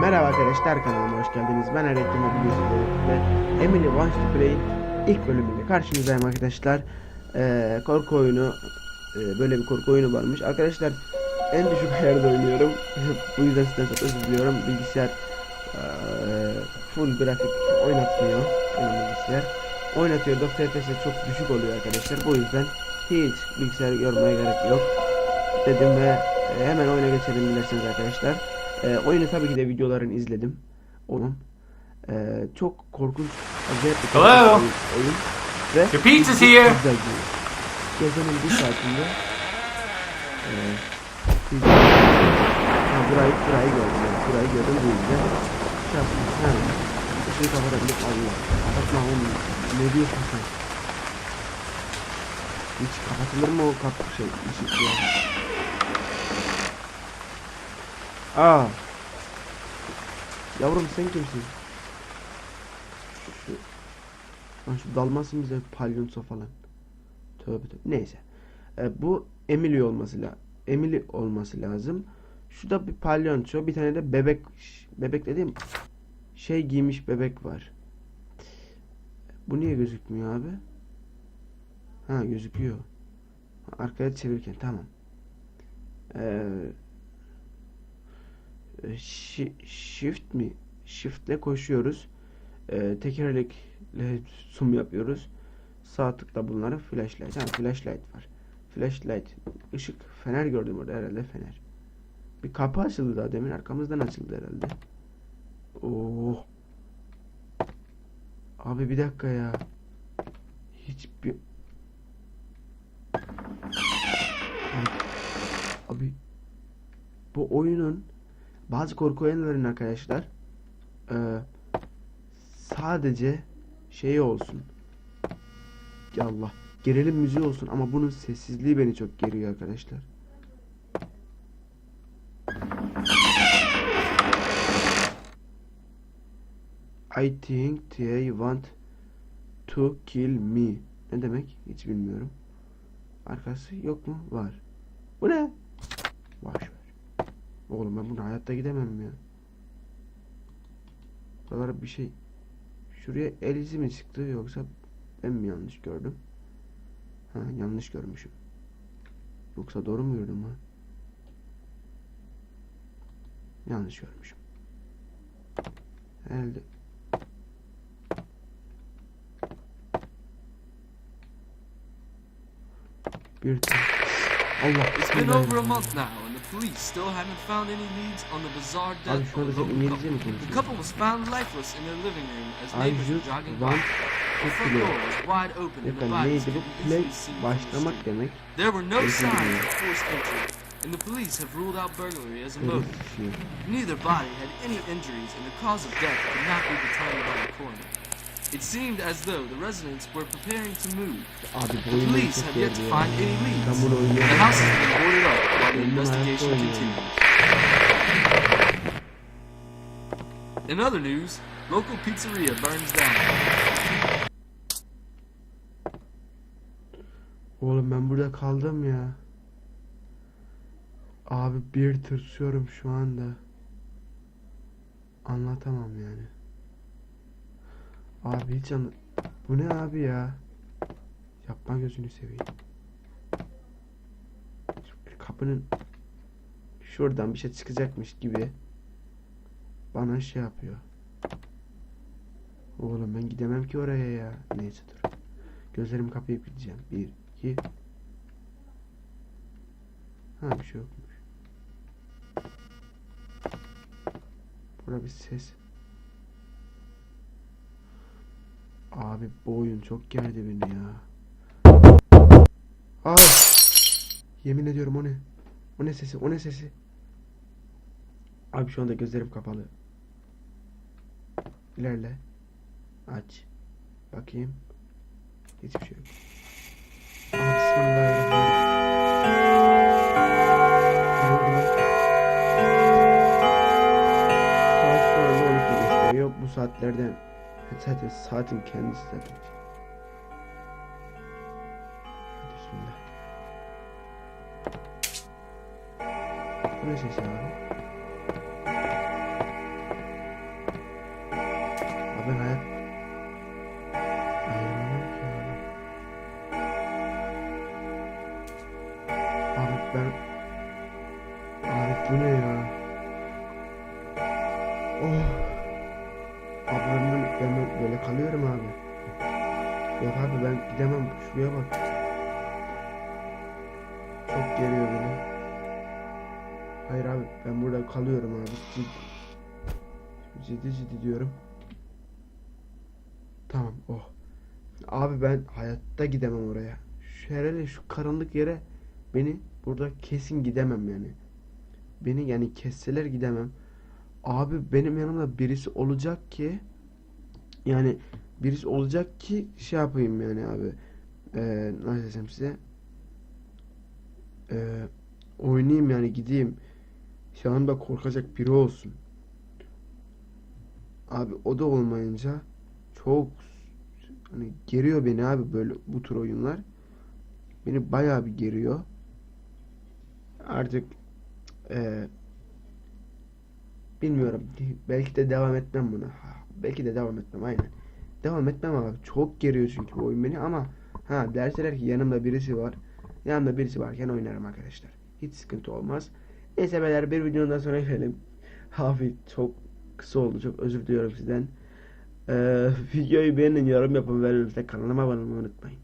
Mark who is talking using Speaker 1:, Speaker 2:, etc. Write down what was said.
Speaker 1: Merhaba arkadaşlar kanalıma hoş geldiniz. Ben Erettin biliyorsunuz ve Emily Wants to Play'in ilk bölümüyle karşınızdayım arkadaşlar. Ee, korku oyunu e, böyle bir korku oyunu varmış. Arkadaşlar en düşük ayarda oynuyorum. Bu yüzden sizden çok özür diliyorum. Bilgisayar e, full grafik oynatmıyor. Benim bilgisayar. Oynatıyor FPS çok düşük oluyor arkadaşlar. Bu yüzden hiç bilgisayar yormaya gerek yok. Dedim ve hemen oyuna geçelim dilerseniz arkadaşlar. E, oyunu tabii ki de videolarını izledim. Onun e, çok korkunç, acayip bir
Speaker 2: Hello?
Speaker 1: oyun. Ve
Speaker 2: Your pizza's here.
Speaker 1: güzel. Gecenin bir saatinde e, pizza- ha, burayı, burayı gördüm. yani. Burayı gördüm. Şey yaptım. Ha, ışığı kapatabilip Allah. Kapatma oğlum. Ne diyorsun sen? Hiç kapatılır mı o kap şey ışık ya? Aa. Yavrum sen kimsin? Şu, Lan şu dalmasın bize palyonso falan. Tövbe tövbe. Neyse. E, bu Emily olması la Emily olması lazım. Şu da bir palyonço, bir tane de bebek bebek dediğim şey giymiş bebek var. Bu niye gözükmüyor abi? Ha gözüküyor. Arkaya çevirirken tamam. Ee, e, şi- shift mi? Shift'le koşuyoruz. Ee, tekerlekle zoom yapıyoruz. Sağ tıkla bunları flashlight. Ha flashlight var. Flashlight. ışık fener gördüm orada herhalde fener. Bir kapı açıldı daha demin arkamızdan açıldı herhalde. Oo. Abi bir dakika ya. Hiçbir Abi bu oyunun bazı korku oyunlarının arkadaşlar eee, sadece şey olsun. Ya Allah gerilim müziği olsun ama bunun sessizliği beni çok geriyor arkadaşlar. I think they want to kill me. Ne demek? Hiç bilmiyorum. Arkası yok mu? Var. Bu ne? Ver. Oğlum ben bunu hayatta gidemem ya. Buralara bir şey... Şuraya el izi mi çıktı yoksa ben mi yanlış gördüm? Ha yanlış görmüşüm. Yoksa doğru mu gördüm ha? Yanlış görmüşüm. Herhalde. Bir Allah
Speaker 3: It's been over a month now, police still haven't found any leads on the bizarre death of
Speaker 1: anda
Speaker 3: a
Speaker 1: sen
Speaker 3: local
Speaker 1: İngilizce mi
Speaker 3: couple. The couple was found lifeless in their living room as neighbors were jogging by. The front door was wide open, and the bodies could be easily seen from the street. There were no signs of forced entry, and the police have ruled out burglary as a motive. Neither body had any injuries, and the cause of death could not be determined by the coroner. It seemed as though the residents were preparing to move.
Speaker 1: Abi bu
Speaker 3: police have yet to find any
Speaker 1: Ben
Speaker 3: leads.
Speaker 1: bunu
Speaker 3: The
Speaker 1: oynuyorum.
Speaker 3: house has been boarded up while the
Speaker 1: hayatta
Speaker 3: investigation
Speaker 1: oynuyorum.
Speaker 3: continues. In other news, local pizzeria burns down.
Speaker 1: Oğlum ben burada kaldım ya. Abi bir tırsıyorum şu anda. Anlatamam yani. Abi hiç anla... Bu ne abi ya? Yapma gözünü seveyim. Kapının şuradan bir şey çıkacakmış gibi bana şey yapıyor. Oğlum ben gidemem ki oraya ya. Neyse dur. Gözlerimi kapayıp gideceğim. Bir, iki. Ha bir şey yokmuş. Burada bir ses. Abi bu oyun çok gerdi beni ya. Ay. Yemin ediyorum o ne? O ne sesi? O ne sesi? Abi şu anda gözlerim kapalı. İlerle. Aç. Bakayım. Hiçbir şey yok. Aa, Bismillahirrahmanirrahim. Saat şu anda 12 gösteriyor. Bu saatlerde Zaten saatin kendisi de bence. Hadi bismillah. Bu ne ses abi? Abi ben hayat... Ayırmam ki abi. Abi ben... Abi bu ne ya? Kalıyorum abi. Yok abi ben gidemem. Şuraya bak. Çok geriyor beni. Hayır abi ben burada kalıyorum abi. Ciddi ciddi, ciddi diyorum. Tamam oh. Abi ben hayatta gidemem oraya. Şu herhalde şu karanlık yere beni burada kesin gidemem yani. Beni yani kesseler gidemem. Abi benim yanımda birisi olacak ki yani birisi olacak ki şey yapayım yani abi. Ee, nasıl desem size Ee, oynayayım yani gideyim. Yanımda korkacak biri olsun. Abi o da olmayınca çok hani geriyor beni abi böyle bu tür oyunlar. Beni bayağı bir geriyor. Artık eee, bilmiyorum. Belki de devam etmem buna. Belki de devam etmem aynen. Devam etmem abi. Çok geriyor çünkü bu oyun beni ama ha derseler ki yanımda birisi var. Yanımda birisi varken oynarım arkadaşlar. Hiç sıkıntı olmaz. Neyse beyler bir videonun daha sonra gelelim. Abi çok kısa oldu. Çok özür diliyorum sizden. Ee, videoyu beğenin, yorum yapın ve kanalıma abone olmayı unutmayın.